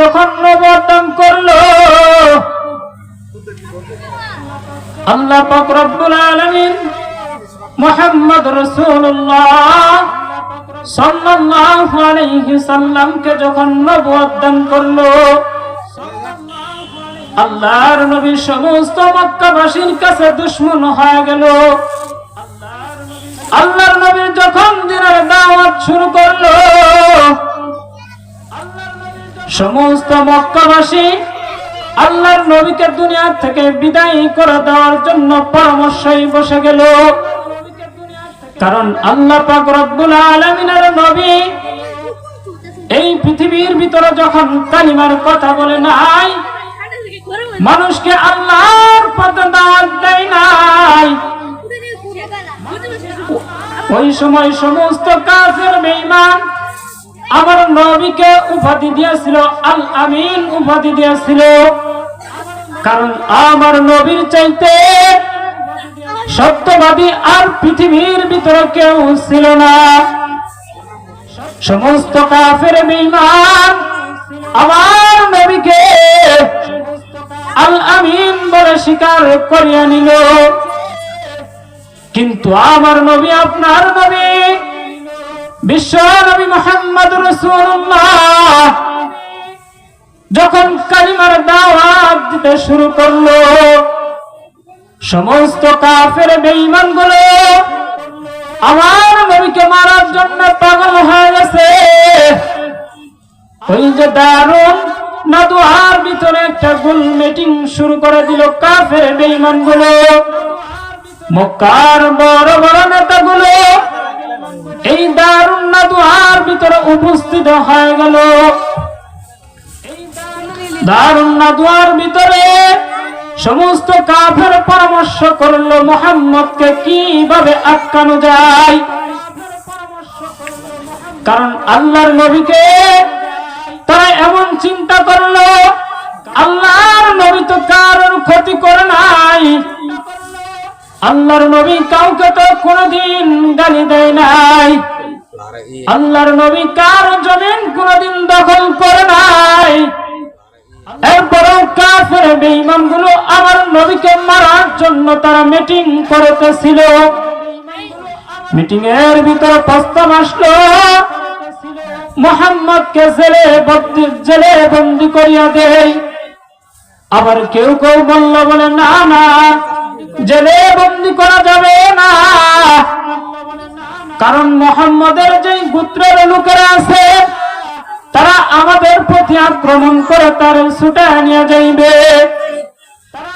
যখন নবদান করল, আল্লাহ পাক রব্বুল আলামিন মুহাম্মদ রাসূলুল্লাহ সাল্লাল্লাহু আলাইহি সাল্লামকে যখন নবুয়ত দান করল, আল্লাহর নবী সমস্ত মক্কাবাসীর কাছে দুশ্মন হয়ে গেল। আল্লাহর নবী যখন দিনের দাওয়াত শুরু করল সমস্ত মক্কাবাসী আল্লাহর নবীকে দুনিয়া থেকে বিদায় করে দেওয়ার জন্য পরামর্শই বসে গেল। কারণ আল্লাহ পাক রব্বুল আলামিনের নবী এই পৃথিবীর ভিতরে যখন কালিমার কথা বলে নাই, মানুষকে আল্লাহর পথে দাওয়াত দেয় নাই। ওই সময় সমস্ত কাফের বেঈমান আমার নবীকে উপাধি দিয়েছিল আল আমিন উপাধি দিয়েছিল। কারণ আমার নবীর চাইতে সত্যবাদী আর পৃথিবীর ভিতরে কেউ ছিল না। সমস্ত কাফের বেঈমান আমার নবীকে আল আমিন বলে স্বীকার করিয়া নিল। কিন্তু আমার নবী, আপনার নবী যখন কালিমার দাওয়াত দিতে শুরু করল, সমস্ত কাফের বেঈমানগুলো আমার নবীকে মারার জন্য পাগল হয়ে গেছে। ওই যে দারুণ নাদুয়ার ভিতরে একটা গুল মিটিং শুরু করে দিল কাফের বেঈমানগুলো। মক্কার বড় বড় নেতাগুলো এই দারুণ নাদুয়ার ভিতরে উপস্থিত হয়ে গেল। দারুণ নাদুয়ার ভিতরে সমস্ত কাফের পরামর্শ করল, মোহাম্মদকে কীভাবে আটকানো যায়? কারণ আল্লাহর নবীকে তারা এমন চিন্তা করল, আল্লাহর নবী তো কারোর ক্ষতি করে নাই। আল্লাহর নবী কাউকে তো কোনোদিন গালি দেয় নাই। আল্লাহর নবী কার জমিন কোনোদিন দখল করে নাই। আমার নবীকে মারার জন্য তারা মিটিং মিটিং এর ভিতরে প্রস্তাব আসলো, মোহাম্মদকে জেলে জেলে বন্দি করিয়া দেয় আবার কেউ কেউ বলল, বলে, না না জেলে বন্দি করা যাবে না। কারণ মোহাম্মদের যে গোত্রের লোকেরা আছে, তারা আমাদের প্রতি আক্রমণ করে তার ছুটে নিয়ে যাইবে।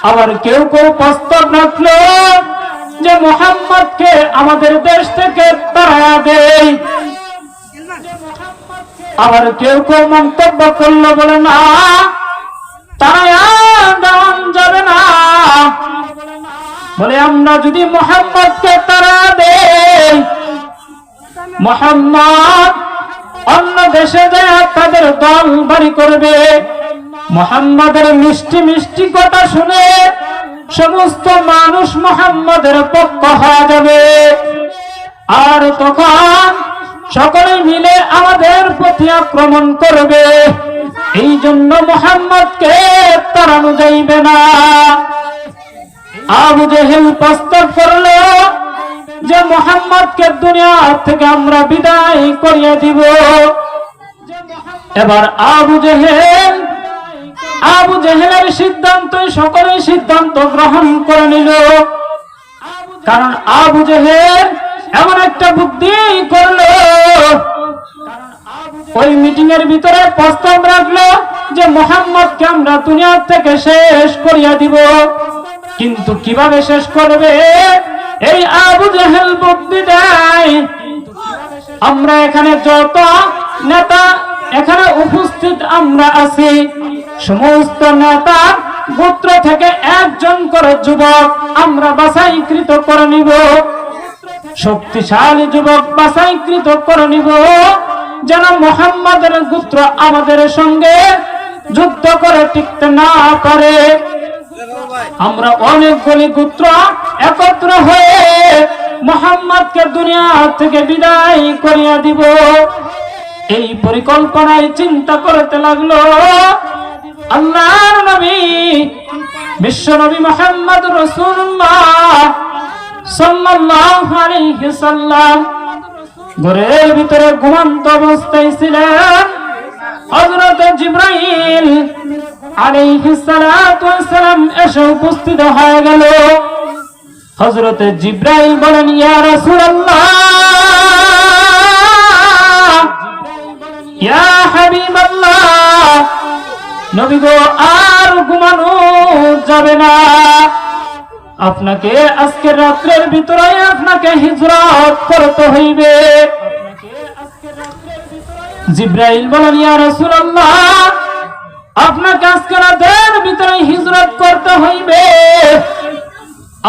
আবার কেউ কেউ প্রস্তাব রাখল যে মোহাম্মদকে আমাদের দেশ থেকে তাড়ায়া দেয় আবার কেউ কেউ মন্তব্য করল বলে, না তারা যাবে না। বলে আমরা যদি মোহাম্মদকে তারা দেই, মোহাম্মদ অন্য দেশে যায় তাদের দল বাড়ি করবে। মোহাম্মদের মিষ্টি মিষ্টি কথা শুনে সমস্ত মানুষ মোহাম্মদের পক্ষ হয়ে যাবে। আর তখন সকলে মিলে আমাদের প্রতি আক্রমণ করবে। এই জন্য মোহাম্মদকে তাড়ানো যাইবে না। আবু জেহেল প্রস্তাব করল যে মোহাম্মদকে দুনিয়া থেকে আমরা বিদায় করিয়ে দিব। এবার আবু জেহেল আবু জেহেলের সিদ্ধান্ত সিদ্ধান্ত গ্রহণ করে নিল। কারণ আবু জেহেল এমন একটা বুদ্ধি করল, ওই মিটিং এর ভিতরে প্রস্তাব রাখল যে মোহাম্মদকে আমরা দুনিয়া থেকে শেষ করিয়া দিব। কিন্তু কীভাবে শেষ করবে? এই আবু জেহেল বুদ্ধি আমরা এখানে যত নেতা এখানে উপস্থিত আমরা আছি, সমস্ত নেতা গোত্র থেকে একজন করে যুবক আমরা বাছাইকৃত করে নিব। শক্তিশালী যুবক বাছাইকৃত করে নিব। যেন মোহাম্মদের গোত্র আমাদের সঙ্গে যুদ্ধ করে টিকতে না পারে। আমরা অনেকগুলি গোত্র একত্র হয়ে মোহাম্মদকে দুনিয়া থেকে বিদায় করিয়া দিব। এই পরিকল্পনায় চিন্তা করতে লাগল, আল্লাহর নবী, বিশ্ব নবী মোহাম্মদ রসুল্লাহ সাল্লাল্লাহু আলাইহি সাল্লাম। ঘরের ভিতরে ঘুমন্ত অবস্থায় ছিলেন। হযরত জিব্রাইল এসে উপস্থিত হয়ে গেল। জিব্রাইল বলেন নবী গো, আর ঘুমানো যাবে না। আপনাকে আজকে রাত্রের ভিতরে আপনাকে হিজরত করতে হইবে। জিব্রাইল বলেন, ইয়া রাসূলুল্লাহ! আপনাকে আজকে রাতের ভিতরে হিজরত করতে হইবে।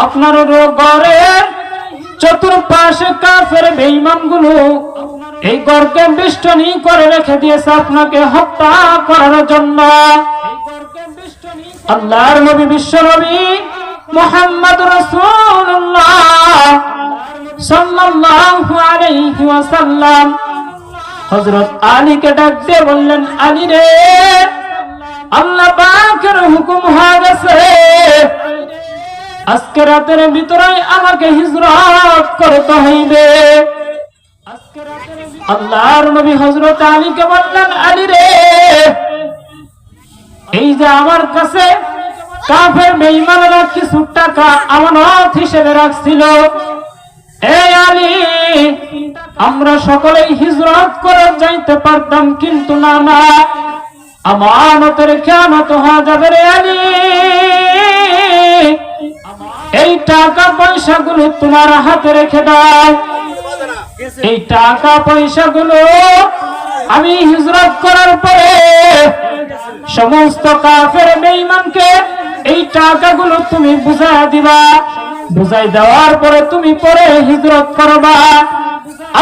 আপনার ঘরের চতুর্পাশে কাফের বেঈমানগুলো এই গড়কে বেষ্টনী করে রেখে দিয়েছে আপনাকে হত্যা করার জন্য। আল্লাহর নবী, বিশ্ব নবী মোহাম্মদ ওয়াসাল্লাম হযরত আলীকে ডাক দিয়ে বললেন, আলী রে আল্লাহ পাকের হুকুম হয়ে গেছে। আজকে রাতের ভিতরে আমাকে হিজরত করতে হইবে। আল্লাহর নবী হযরত আলীকে বললেন, আলী রে, এই যে আমার কাছে কাফের বেঈমানরা কিছু টাকা আমানত হিসেবে রাখছিল আলী, আমরা সকলেই হিজরত করে যাইতে পারতাম, কিন্তু না না। আমানতের খেয়ানত হওয়া যাবে রে আলী। এই টাকা পয়সা গুলো তোমার হাতে রেখে দাও। এই টাকা পয়সা গুলো আমি হিজরত করার পরে সমস্ত কাফের বেঈমানকে এই টাকাগুলো তুমি বুঝাই দিবা। বুঝাই দেওয়ার পরে তুমি পরে হিজরত করবা।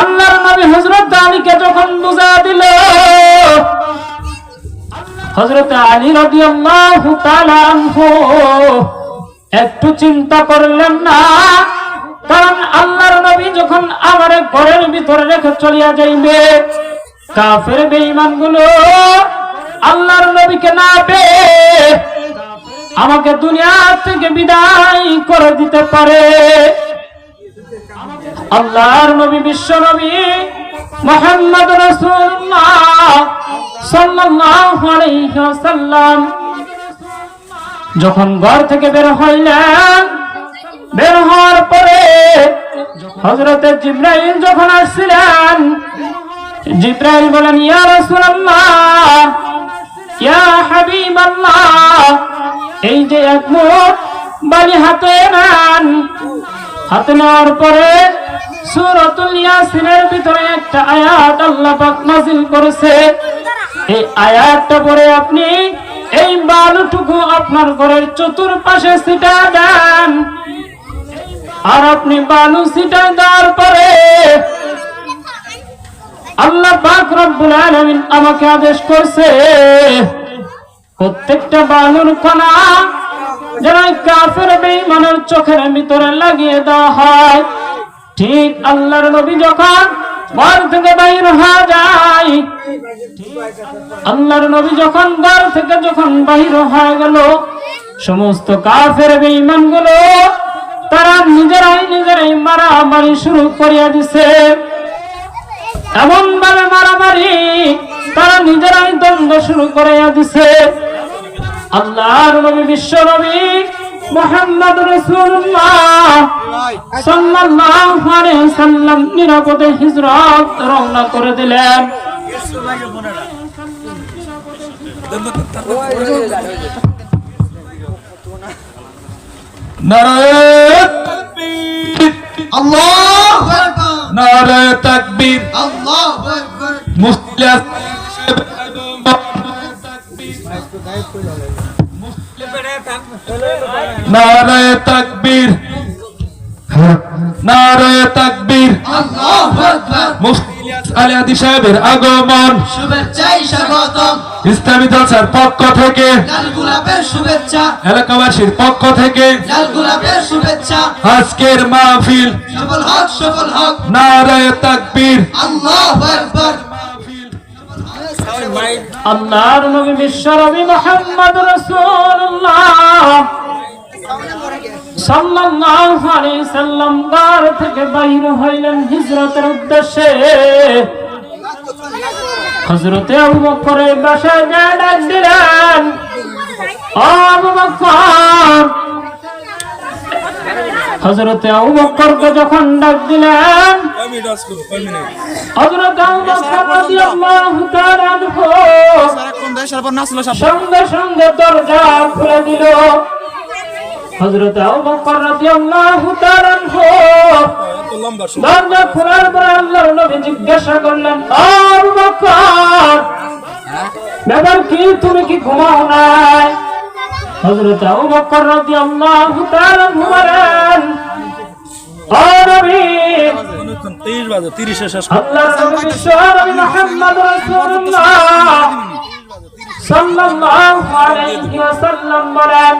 আল্লাহর নবী হযরত আলীকে যখন বুঝা দিল হযরত আলী রাদিয়াল্লাহু তাআলা একটু চিন্তা করলেন না, কারণ আল্লাহর নবী যখন আমার ঘরের ভিতরে রেখে চলিয়া যাইবে, কাফের বেঈমানগুলো আল্লাহর নবীকে না পেয়ে আমাকে দুনিয়া থেকে বিদায় করে দিতে পারে। আল্লাহর নবী বিশ্ব নবী মোহাম্মদ ওয়াসাল্লাম যখন ঘর থেকে বের হইলেন, বের হওয়ার পরে হযরতে জিব্রাইল যখন আসছিলেন, জিব্রাইল বলেন, ইয়া রাসূলুল্লাহ, ইয়া এই যে এক মুঠ বালি হাতে নেন হাতে নেওয়ার পরে ইয়াসিনের ভিতরে একটা আয়াত আল্লাহ পাক নাযিল করেছে। এই আয়াতটা পরে আপনি এই বালুটুকু আপনার ঘরের চতুর্পাশে ছিটা দেন। আর আপনি বালু ছিটা দেওয়ার পরে আল্লাহ পাক রব্বুল আলামিন আমাকে আদেশ করছে, প্রত্যেকটা বালুর কণা যেন কাফের বেঈমানের চোখের ভিতরে লাগিয়ে দেওয়া হয়, ঠিক আল্লাহর নবী যখন ঘর থেকে বাইর হয়ে যায়, আল্লাহর নবী যখন ঘর থেকে যখন বাহির হয়ে গেল, সমস্ত কাফের বেঈমানগুলো তারা নিজেরাই নিজেরাই মারামারি শুরু করিয়া দিছে। এমন ভাবে মারামারি তারা নিজেরাই দ্বন্দ্ব শুরু করিয়া দিছে। আল্লাহর নবী বিশ্ব নবী মোহাম্মদ রাসূলুল্লাহ সাল্লাল্লাহু আলাইহি সাল্লাম নিরাপদে হিজরত রওনা করে দিলেন। নারায়ণ আল্লাহু আকবার। নারায় তাকবীর। আল্লাহু আকবার। মুসলিয়া নারায় তাকবীর। নারায় তাকবীর। আলী আদি সাহেবের আগমন। শুভেচ্ছাই স্বাগতম ইসলামী জলসার পক্ষ থেকে। লাল গোলাপের শুভেচ্ছা এলাকাবাসীর পক্ষ থেকে। লাল গোলাপের শুভেচ্ছা আজকের মাহফিল। সফল হক সফল হক নারায় তাকবীর। আল্লাহু আকবার। আল্লাহর নবী বিশ্ব নবী মোহাম্মদ রাসূলুল্লাহ। সাল্লাল্লাহু আলাইহি সাল্লাম গার থেকে বাইর হইলেন হিজরতের উদ্দেশ্যে। হযরতে আবু বকরের বাসায় গিয়ে ডাক দিলেন। আবু বকর হযরতে আবু বকরকে যখন ডাক দিলেন হযরত আবু বকর রাদিয়াল্লাহু তাআলা আনহু সঙ্গে সঙ্গে দরজা খুলে দিল। হযরত আবু বকর রাদিয়াল্লাহু তাআলা দরজা খোলার পরে আল্লাহর নবী জিজ্ঞাসা করলেন "ও আবু বকর ব্যাপার কি? তুমি কি ঘুমাও নাই? হযরত আবু বকর রাদিয়াল্লাহু তাআলা বলেন ও নবী তেইশ বাজে তিরিশে শেষ আল্লাহর নবী বিশ্ব মুহাম্মদ রাসূলুল্লাহ সাল্লাল্লাহু আলাইহি ওয়াসাল্লাম বলেন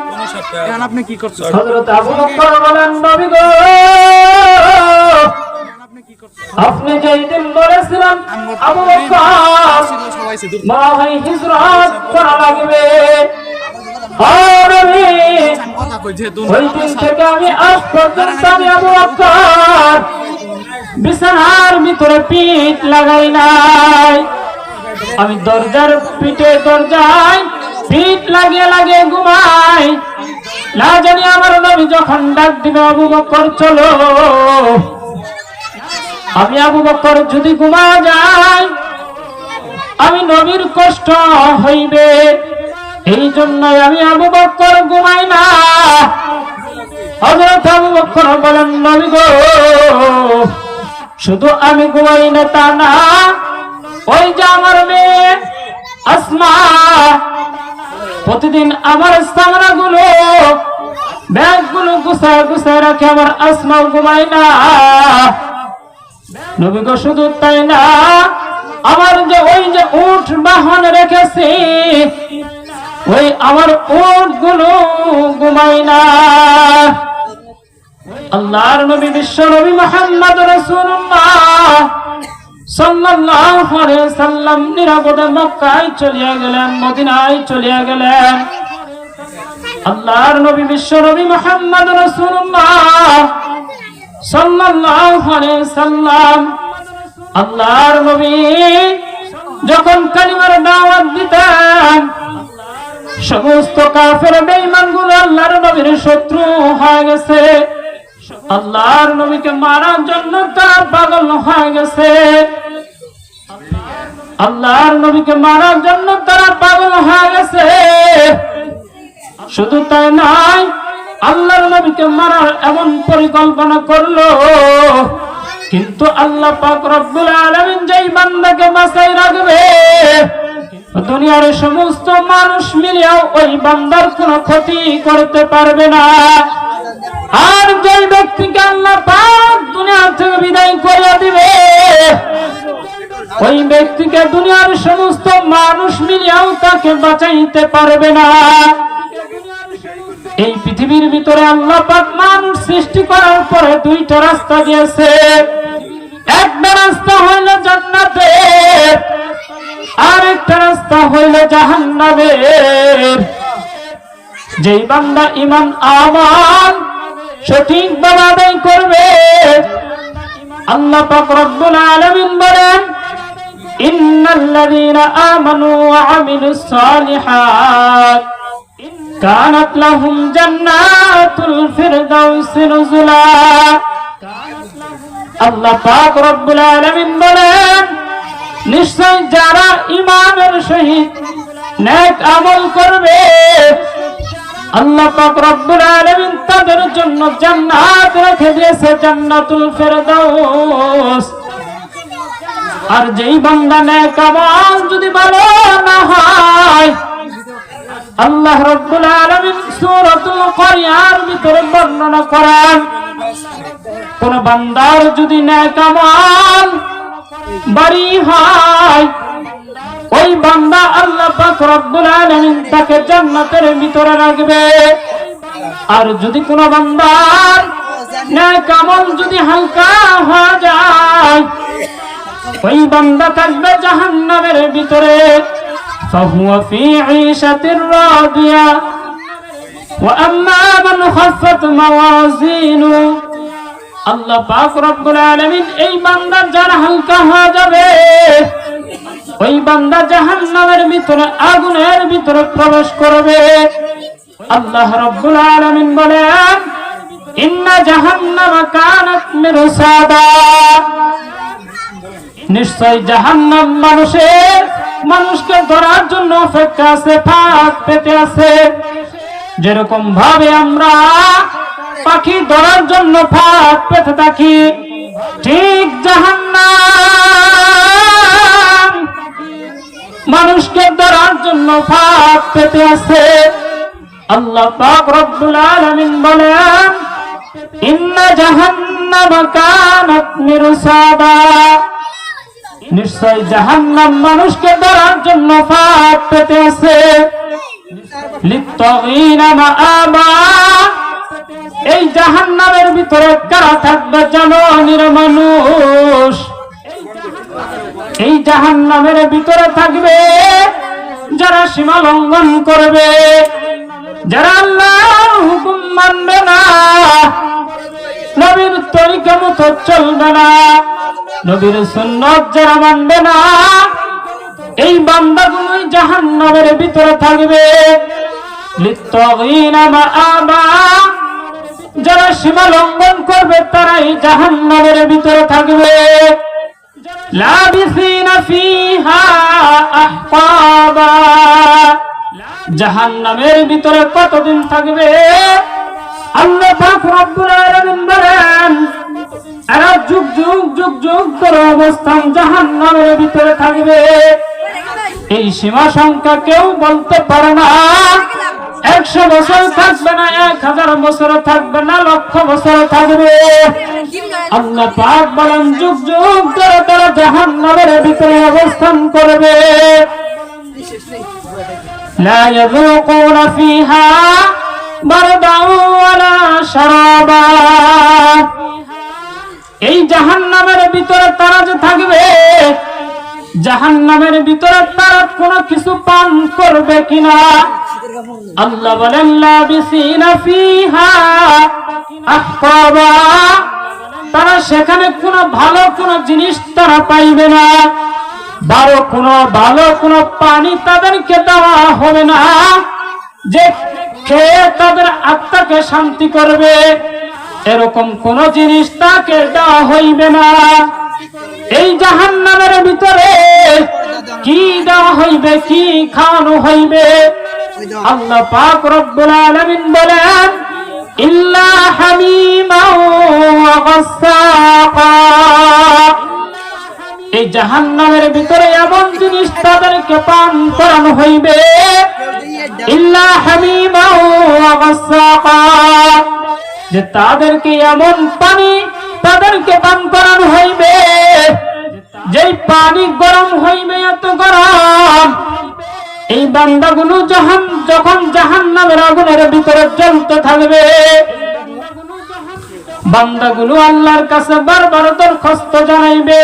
আপনি কি করছেন? হযরত আবু বকর বলেন নবী গো আপনি যেই দিন বলেছিলান আবু বকর মা হয় হিজরত করা লাগবে। আমি ভিতরে পিঠ লাগাই নাই। আমি দরজার পিঠে দরজায় পিঠ লাগিয়ে লাগিয়ে ঘুমাই। না জানি আমার নবী যখন ডাক দিবে আবু বকর চলো। আমি আবু বকর যদি ঘুমা যাই আমি নবীর কষ্ট হইবে। এই জন্যই আমি আবু বকর ঘুমাই না। হযরত আবু বকর বলেন, নবী গো, শুধু আমি ঘুমাই না তা না, ওই যে আমার মেয়ে আসমা, প্রতিদিন আমার সামনা গুলো ব্যাগগুলো গুছায় গুছায় রাখে, আমার আসমা ঘুমাই না। নবী গো, শুধু তাই না, আমার যে ওই যে উঠ বাহন রেখেছি ওই আমার উঠগুলো ঘুমাই না আল্লাহর নবী, বিশ্ব নবী মোহাম্মদ রাসূলুল্লাহ সাল্লাল্লাহু আলাইহি সাল্লাম নিরাপদে মক্কায় চলিয়া গেলেন, মদিনায় চলিয়া গেলেন। আল্লাহর নবী, বিশ্ব নবী মোহাম্মদ রাসূলুল্লাহ সাল্লাল্লাহু আলাইহি সাল্লাম, আল্লাহর নবী যখন কালিমার দাওয়াত সমস্ত কাফের বেঈমানগুলো আল্লাহর নবীর শত্রু হয়ে গেছে। আল্লাহর নবীকে মারার জন্য তারা পাগল হয়ে গেছে। আল্লাহর নবীকে মারার জন্য তারা পাগল হয়ে গেছে। শুধু তাই নয়, আল্লাহর নবীকে মারার এমন পরিকল্পনা করল। কিন্তু আল্লাহ পাক রব্বুল আলামিন যেই বান্দাকে বাঁচাই রাখবে দুনিয়ার সমস্ত মানুষ মিলেও ওই বান্দার কোনো ক্ষতি করতে পারবে না। আর যেই ব্যক্তিকে আল্লাহ পাক দুনিয়া থেকে বিদায় করে দিবে, ওই ব্যক্তিকে দুনিয়ার সমস্ত মানুষ মিলিয়েও তাকে বাঁচাইতে পারবে না। এই পৃথিবীর ভিতরে আল্লাহ পাক মানুষ সৃষ্টি করার পরে দুইটা রাস্তা দিয়েছে। একটা রাস্তা জাহান্নামের যেই বান্দা ইমান আমল সঠিক আদায় করবে, আল্লাহ পাক রব্বুল আলামিন বলেন, ইন্নাল্লাযীনা আমানু ওয়া আমিলুস সালিহাত, কানাত লাহুম জান্নাতুল ফিরদাউস নুজুলা। আল্লাহ পাক রব্বুল আলামিন বলেন, নিশ্চয় যারা ইমানের সহিত নেক আমল করবে। আল্লাহ পাক রব্বুল আলামিন তাদের জন্য জান্নাত রেখে দিয়েছে, জান্নাতুল ফেরদাউস। আর যেই বান্দা নেক আমল যদি ভালো না হয়, আল্লাহ রব্বুল আলামিন সূরাতুল কারিয়ার ভিতরে বর্ণনা করেন, কোন বান্দার যদি নেক আমল বাড়ি হয় ওই বান্দা আল্লাহ পাক রব্বুল আলামিন তাকে জান্নাতের ভিতরে রাখবে আর যদি কোন বান্দার নেক আমল যদি হালকা হয়ে যায় ওই বান্দা থাকবে জাহান্নামের ভিতরে فهو في عيشة راضية وأما من خفت موازينه আল্লাহ পাক রব্বুল আলামিন এই বান্দার যারা হালকা হয়ে যাবে ওই বান্দা জাহান্নামের ভিতরে, আগুনের ভিতরে প্রবেশ করবে। আল্লাহ রব্বুল আলামিন বলেন, ইন্না জাহান্নামা কানাত মিরসাদা। নিশ্চয় জাহান্নাম মানুষের, মানুষকে ধরার জন্য অপেক্ষা আছে ফাঁক পেতে আছে। যেরকম ভাবে আমরা পাখি ধরার জন্য ফাঁক পেতে থাকি, ঠিক জাহান্নাম। মানুষকে ধরার জন্য ফাঁক পেতে আছে। আল্লাহ পাক রব্বুল আলামিন বলেন, ইন্না জাহান্নাম কানাত মিরসাদা। নিশ্চয় জাহান্নাম মানুষকে ধরার জন্য ফাঁক পেতে আছে। লিত্তাগীনা মাআবা এই জাহান্নামের ভিতরে কারা থাকবে জানো মানুষ এই জাহান্নামের ভিতরে থাকবে, যারা সীমা লঙ্ঘন করবে, যারা আল্লাহর হুকুম মানবে না, নবীর তরিকা মতো চলবে না, নবীর সুন্নত যারা মানবে না, এই বান্দাগুলোই জাহান্নামের ভিতরে থাকবে। যারা সীমা লঙ্ঘন করবে, তারাই জাহান্নামের ভিতরে থাকবে। আহকাবা। জাহান্নামের ভিতরে কতদিন থাকবে? আল্লাহ বলেন, এরা যুগ যুগ যুগ যুগ ধরে অবস্থান জাহান্নামের ভিতরে থাকবে। এই সীমা সংখ্যা কেউ বলতে পারে না। একশো বছর থাকবে না এক হাজার বছর থাকবে না লক্ষ বছর থাকবে আল্লাহ পাক বলেন যুগ যুগ ধরে তারা জাহান্নামের ভিতরে অবস্থান করবে لا يذوقون فيها بردا ولا شرابا এই জাহান্নামের ভিতরে তারা যে থাকবে জাহান্নামের ভিতরে তারা কোনো কিছু পান করবে কিনা? আল্লাহ বলেন তারা সেখানে কোনো ভালো কোনো জিনিস তারা পাইবে না। ভালো কোনো ভালো কোনো পানি তাদেরকে দেওয়া হবে না। যে খেয়ে তাদের আত্মাকে শান্তি করবে, এরকম কোন জিনিস তাকে দেওয়া হইবে না। এই জাহান্নামের ভিতরে কি দেওয়া হইবে, কি খাওয়ানো হইবে? আল্লাহ পাক রব্বুল আলামিন বলেন, ইল্লা হামিমা ওয়া গাসসাকা এই জাহান্নামের ভিতরে এমন জিনিস তাদেরকে পান করানো হইবে, ইল্লা হামিমা ওয়া গাসসাকা যে তাদেরকে এমন পানি তাদেরকে পান করানো হইবে। যেই পানি গরম হইবে, এত গরম। এই বান্দাগুলো যখন যখন জাহান্নামের আগুনের ভিতরে জ্বলতে থাকবে, বান্দাগুলো আল্লাহর কাছে বারবার দরখাস্ত জানাইবে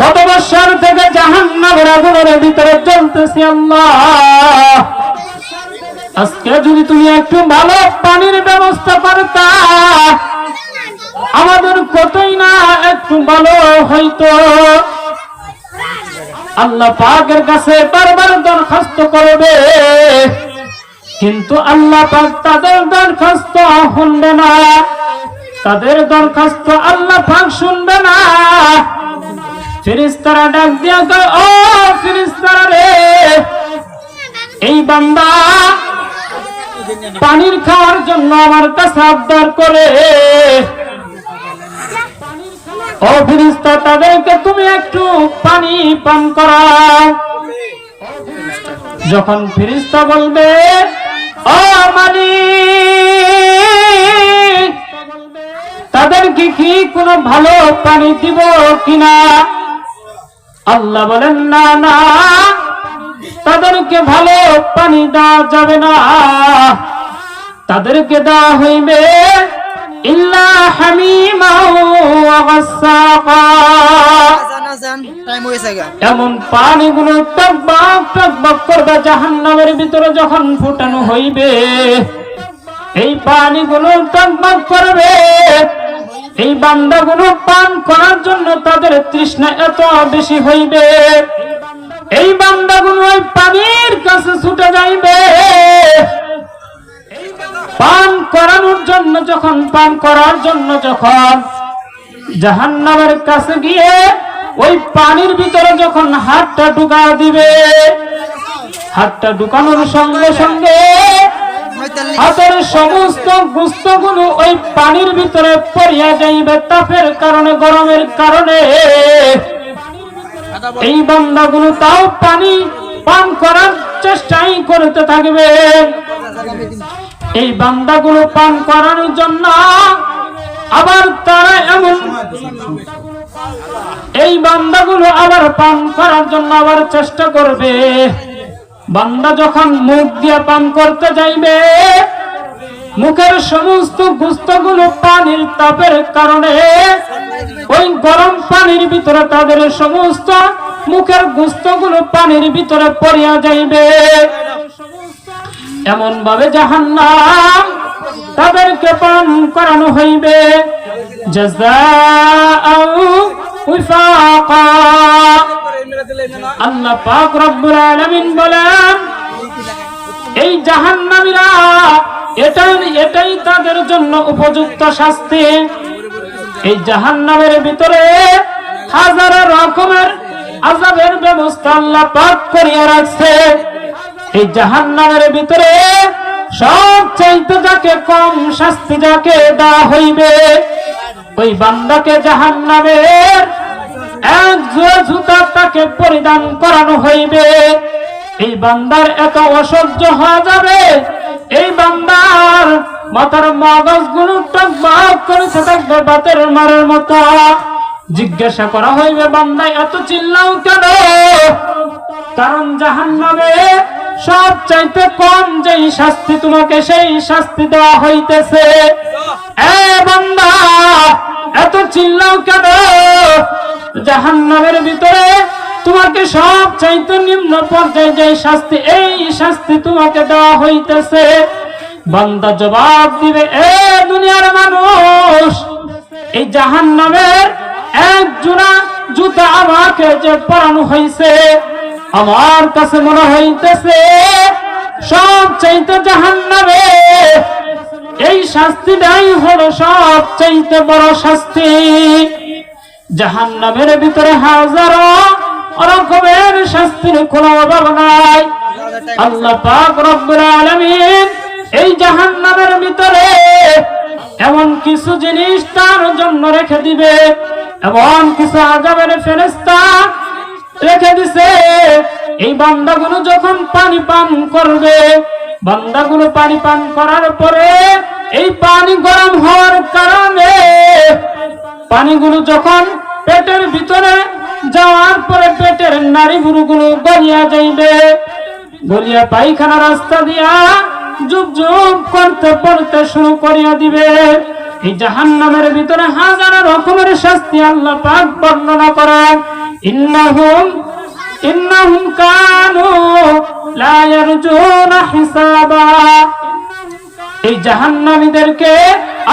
কত বছর থেকে জাহান্নামের আগুনের ভিতরে জ্বলতেছি আল্লাহ? আজকে যদি তুমি একটু ভালো পানির ব্যবস্থা করতা, আমাদের কতই না একটু ভালো হইতো। আল্লাহ পাকের কাছে বারবার দরখাস্ত করবে, কিন্তু আল্লাহ পাক তাদের দরখাস্ত শুনবে না। তাদের দরখাস্ত আল্লাহ পাক শুনবে না। ফিরিস্তারা ডাক দিয়া ও ফিরিস্তারা রে, এই বান্দা পানির খাওয়ার জন্য আমার কাছে আবদার করে। তাদেরকে তুমি একটু পানি পান করাও। যখন ফিরিস্তা বলবে, ও মালিক তাদেরকে কি কোনো ভালো পানি দিব কিনা? আল্লাহ বলেন, না না। তাদেরকে ভালো পানি দেওয়া যাবে না। তাদেরকে দেওয়া হইবে ইল্লা এমন পানিগুলো টকবাক করবে জাহান্নামের ভিতরে যখন ফুটানো হইবে। এই পানিগুলো গুলো করবে এই বান্দাগুলো পান করার জন্য তাদের তৃষ্ণা এত বেশি হইবে। এই বান্দাগুলো ওই পানির কাছে ছুটে যাইবে। পান করানোর জন্য যখন, পান করার জন্য যখন জাহান্নামের কাছে গিয়ে ওই পানির ভিতরে যখন হাতটা ঢুকা দিবে, হাতটা ঢুকানোর সঙ্গে সঙ্গে হাতের সমস্ত গুস্তগুলো ওই পানির ভিতরে পড়িয়া যাইবে, তাপের কারণে, গরমের কারণে। এই বান্দাগুলো তাও পানি পান করার চেষ্টাই করতে থাকবে। এই বান্দাগুলো পান করানোর জন্য আবার তারা এমন এই বান্দাগুলো আবার পান করার জন্য আবার চেষ্টা করবে। বান্দা যখন মুখ দিয়ে পান করতে যাইবে, মুখের সমস্ত গুস্তগুলো পানির তাপের কারণে ওই গরম পানির ভিতরে তাদের সমস্ত মুখের গুস্তগুলো পানির ভিতরে পড়িয়া যাইবে। এমন ভাবে জাহান্নাম তাদেরকে পান করানো হইবে। এই জাহান্নামীরা এটাই এটাই তাদের জন্য উপযুক্ত শাস্তি। এই জাহান্নামের ভিতরে হাজার রকমের আযাবের ব্যবস্থা আল্লাহ পাক করিয়া রাখছে। এই জাহান্নামের ভিতরে সব চাইতে যাকে কম শাস্তি যাকে দেওয়া হইবে, ওই বান্দাকে জাহান্নামের এক জোড়া জুতা তাকে পরিধান করানো হইবে। এই বান্দার এত অসহ্য হয়ে যাবে, এই বান্দার মাথার মগজগুলো টকবক করেছে থাকবে বাতের মারের মতো। জিজ্ঞাসা করা হইবে বান্দা এত চিল্লাও কেন? কারণ জাহান নামে সব চাইতে কম যেই শাস্তি তোমাকে সেই শাস্তি দেওয়া হইতেছে। এত চিল্লাও কেন? জাহান নামের ভিতরে তোমাকে সব চাইতে নিম্ন পর্যায়ে যে শাস্তি, এই শাস্তি তোমাকে দেওয়া হইতেছে। বান্দা জবাব দিবে এ দুনিয়ার মানুষ এই জাহান নামের এক জোড়া জুতা আমাকে যে পরানো হয়েছে আমার কাছে মনে হইতেছে সব চাইতে জাহান নামে এই শাস্তিটাই হলো সব চাইতে বড় শাস্তি। জাহান নামের ভিতরে হাজারো রকমের শাস্তির কোনো অভাব নাই। আল্লাহ পাক রব্বুল আলামিন এই জাহান নামের ভিতরে এমন কিছু জিনিস তার জন্য রেখে দিবে, এমন কিছু আজাবের ফেরেস্তা রেখে দিছে। এই বান্দাগুলো যখন পানি পান করবে, বান্দাগুলো পানি পান করার পরে এই পানি গরম হওয়ার কারণে পানিগুলো যখন পেটের ভিতরে যাওয়ার পরে পেটের নারী গুলো গলিয়া যাইবে গলিয়া পায়খানা রাস্তা দিয়া যুগ যুগ করতে পড়তে শুরু করিয়া দিবে। এই জাহান্নামের ভিতরে হাজার রকমের শাস্তি আল্লাহ পাক বর্ণনা করেন। ইন্নাহুম ইন্নাহুম কানু লা ইয়ারজুনা হিসাবা। এই জাহান্নামীদেরকে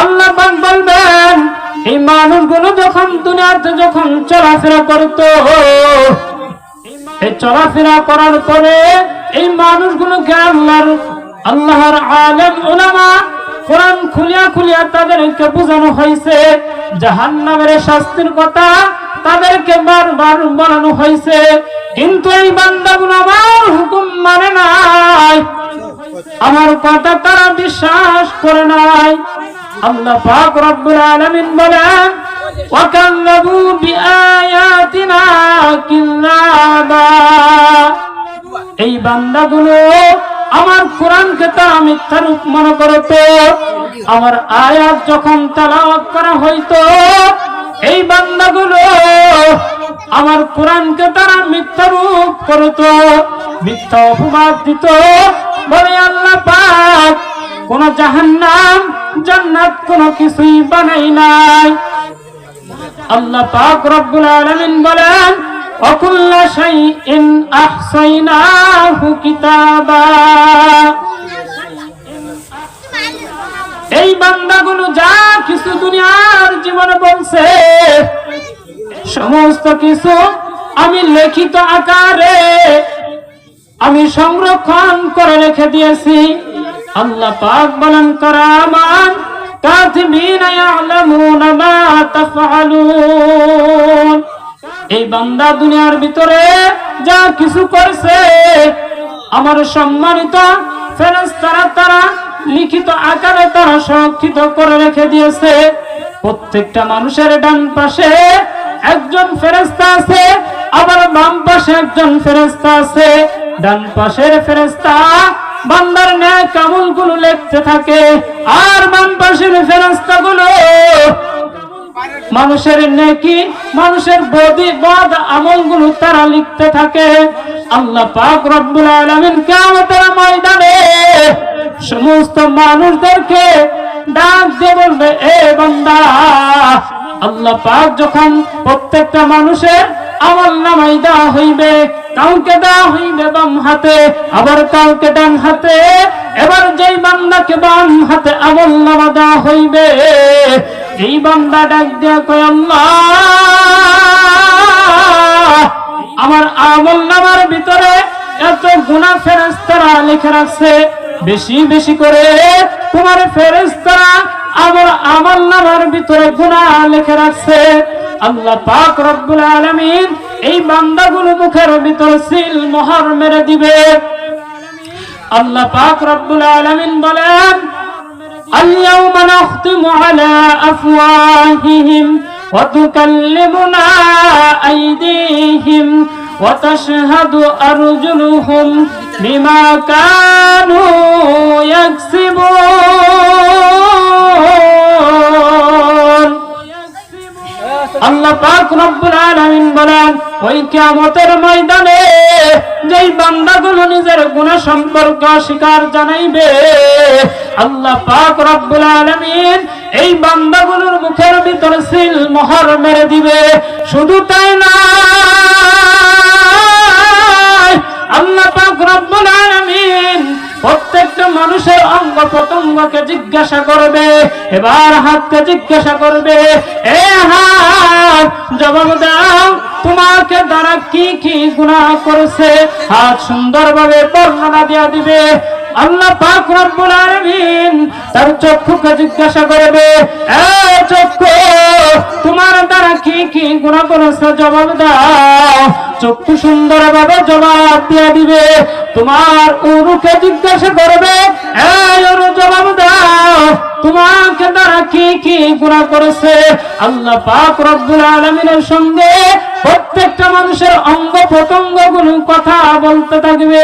আল্লাহ পাক বলবেন, এই মানুষগুলো যখন দুনিয়াতে যখন চলাফেরা করত, এই চলাফেরা করার পরে এই মানুষগুলোকে আল্লাহর আল্লাহর আলেম ওলামা কোরআন খুলিয়া খুলিয়া তাদেরকে বোঝানো হয়েছে, জাহান্নামের শাস্তির কথা তাদেরকে বারবার বলানো হয়েছে, কিন্তু এই বান্দাগুলো আমার হুকুম মানে নাই। আমার কথা তারা বিশ্বাস করে নাই। আল্লাহ পাক রব্বুল আলামিন বলেন, ওয়াকাল্লাবু বিআয়াতিনা কিল্লাবা। এই বান্দাগুলো আমার কোরআনকে তারা মিথ্যা রূপ মনে করতো, আমার আয়াত যখন তেলাওয়াত করা হইতো, এই বান্দাগুলো আমার কোরআনকে তারা মিথ্যা রূপ করতো, মিথ্যা অপবাদ দিত। বলে আল্লাহ পাক, কোন জাহান্নাম, জান্নাত কোন কিছুই বানাই নাই। আল্লাহ পাক রব্বুল আলামিন বলেন শাইইন আহসাইনাহু কিতাবা। এই বান্দাগুলো যা কিছু দুনিয়ার জীবনে বলছে, সমস্ত কিছু আমি লিখিত আকারে আমি সংরক্ষণ করে রেখে দিয়েছি। আল্লাহ পাক বলেন করামান কাতিবিনা ইয়ালামুনা মা তাফআলুন। এই বান্দা দুনিয়ার ভিতরে যা কিছু করছে, আমার সম্মানিত ফেরেশতারা তারা লিখিত আকারে তারা সংরক্ষিত করে রেখে দিয়েছে। প্রত্যেকটা মানুষের ডান পাশে একজন ফেরেস্তা আছে, আবার বাম পাশে একজন ফেরেস্তা আছে। ডান পাশের ফেরেস্তা বান্দার ন্যায় কামলগুলো লেখতে থাকে, আর বাম পাশের ফেরেস্তা গুলো মানুষের নেকি, মানুষের বদি বদ আমলগুলো তারা লিখতে থাকে। আল্লাহ পাক রব্বুল আলামিন কিয়ামতের ময়দানে সমস্ত মানুষদেরকে ডাক দিয়ে বলবে, এ বান্দা, আল্লাহ পাক যখন প্রত্যেকটা মানুষের আমল নামাই দেওয়া হইবে, কাউকে দেওয়া হইবে বাম হাতে, আবার কাউকে ডান হাতে, এবার যেই বান্দাকে বাম হাতে আমল নামা দেওয়া হইবে এই বান্দা ডাক দিয়া কয়, আল্লাহ, আমার আমল নামার ভিতরে এত গুণা ফেরেস্তারা লিখে রাখছে। বেশি বেশি করে তোমার ফেরেস্তারা আমার আমল নামার ভিতরে গুণা লিখে রাখছে। আল্লাহ পাক রব্বুল আলামিন এই বান্দাগুলো মুখের ভিতর সিল, মোহর মেরে দিবে। আল্লাহ পাক রব্বুল আলামিন বলেন اليوم نختم على أفواههم وتكلمنا أيديهم وتشهد أرجلهم بما كانوا يكسبون আল্লাহ পাক রব্বুল আলামিন বলেন ওই কিয়ামতের ময়দানে যেই বান্দাগুলো নিজের গুণ সম্পর্ক স্বীকার জানাইবে। আল্লাহ পাক রব্বুল আলামিন এই বান্দাগুলোর মুখের ভিতর সিল মোহর মেরে দিবে। শুধু তাই না আল্লাহ পাক রব্বুল আলামিন প্রত্যেকটা মানুষের অঙ্গ প্রত্যঙ্গকে জিজ্ঞাসা করবে, এবার হাতকে জিজ্ঞাসা করবে, এ হাত, জবাব দাও, তোমাকে দ্বারা কি কি গুণা করেছে? হাত সুন্দরভাবে বর্ণনা দিয়া দিবে আল্লাহ পাক রব্বুল আলামিন তার চক্ষুকে জিজ্ঞাসা করবে, এ চক্ষু, তোমার দ্বারা কি কি গুনাহ করেছে জবাব দাও? চক্ষু সুন্দরভাবে জবাব দিয়ে দিবে, তোমার উরুকে জিজ্ঞাসা করবে এই উরু জবাব দাও, তোমাকে দ্বারা কি কি গুনাহ করেছে আল্লাহ পাক রব্বুল আলামিনের সঙ্গে প্রত্যেকটা মানুষের অঙ্গ প্রত্যঙ্গগুলো কথা বলতে থাকবে।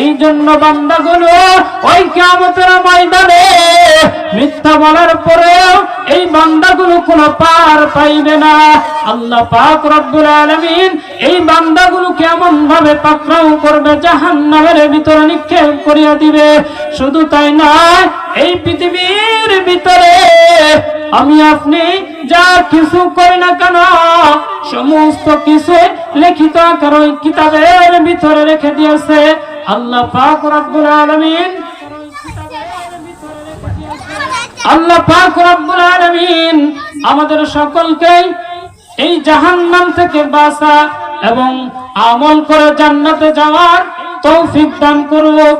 এই জন্য বান্দাগুলো ওই কিয়ামতের ময়দানে মিথ্যা বলার পরেও এই বান্দাগুলো কোনো পার পাইবে না। আল্লাহ পাক রব্বুল আলামিন এই বান্দাগুলো কেমন ভাবে পাকড়াও করবে, জাহান্নামের ভিতরে নিক্ষেপ করিয়া দিবে। শুধু তাই নয়, এই পৃথিবীর ভিতরে আমি আপনি যা কিছু করি না কেন, সমস্ত কিছু লিখিত আকার ওই কিতাবের ভিতরে রেখে দিয়েছে। আল্লাহ পাক রব্বুল আল্লাহ পাক রব্বুল আলামিন আমাদের সকলকে এই জাহান্নাম থেকে বাঁচা এবং আমল করে জান্নাতে যাওয়ার তৌফিক দান করুক।